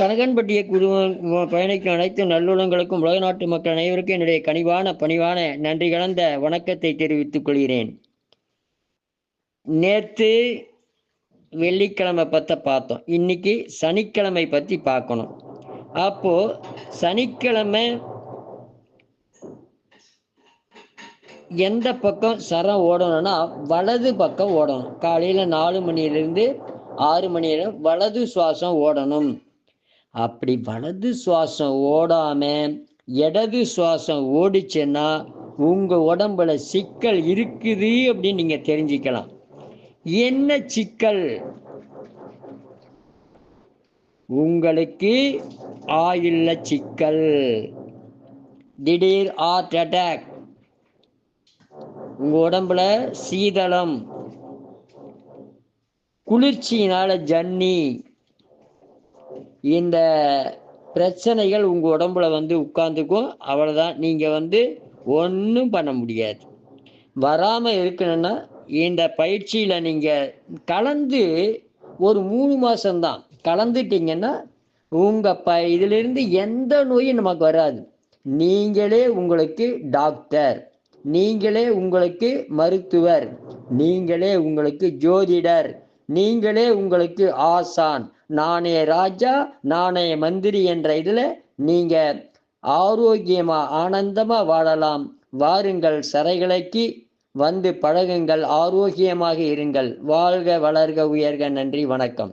கனகன்பட்டிய குரு பயணிக்கும் அனைத்து நல்லுளங்களுக்கும் உலக நாட்டு மக்கள் அனைவருக்கும் என்னுடைய கனிவான பணிவான நன்றி கலந்த வணக்கத்தை தெரிவித்துக் கொள்கிறேன். நேற்று வெள்ளிக்கிழமை பற்றி பார்த்தோம். இன்னைக்கு சனிக்கிழமை பற்றி பார்க்கணும். அப்போ சனிக்கிழமை எந்த பக்கம் சரம் ஓடணும்னா வலது பக்கம் ஓடணும். காலையில் நாலு மணியிலிருந்து ஆறு மணி வலது சுவாசம் ஓடணும். அப்படி வலது சுவாசம் ஓடாம இடது சுவாசம் ஓடிச்சுன்னா உங்க உடம்புல சிக்கல் இருக்குது அப்படின்னு நீங்க தெரிஞ்சுக்கலாம். என்ன சிக்கல்? உங்களுக்கு ஆயுள்ள சிக்கல். திடீர் ஹார்ட் அட்டாக் உங்க உடம்புல சீதளம். குளிர்ச்சியினால ஜன்னி. இந்த பிரச்சனைகள் உங்க உடம்புல வந்து உட்கார்ந்துக்கும் அவ்வளவுதான். நீங்க வந்து ஒன்றும் பண்ண முடியாது. வராம இருக்கணும்னா இந்த பயிற்சியில நீங்க கலந்து ஒரு மூணு மாசம்தான். கலந்துட்டீங்கன்னா உங்க ப இதிலிருந்து எந்த நோயும் நமக்கு வராது. நீங்களே உங்களுக்கு டாக்டர். நீங்களே உங்களுக்கு மருத்துவர். நீங்களே உங்களுக்கு ஜோதிடர். நீங்களே உங்களுக்கு ஆசான். நானே ராஜா நானே மந்திரி என்ற இதில் நீங்கள் ஆரோக்கியமாக ஆனந்தமாக வாழலாம். வாருங்கள் சரைகளுக்கு வந்து பழகுங்கள் ஆரோக்கியமாக இருங்கள். வாழ்க வளர்க உயர்க. நன்றி வணக்கம்.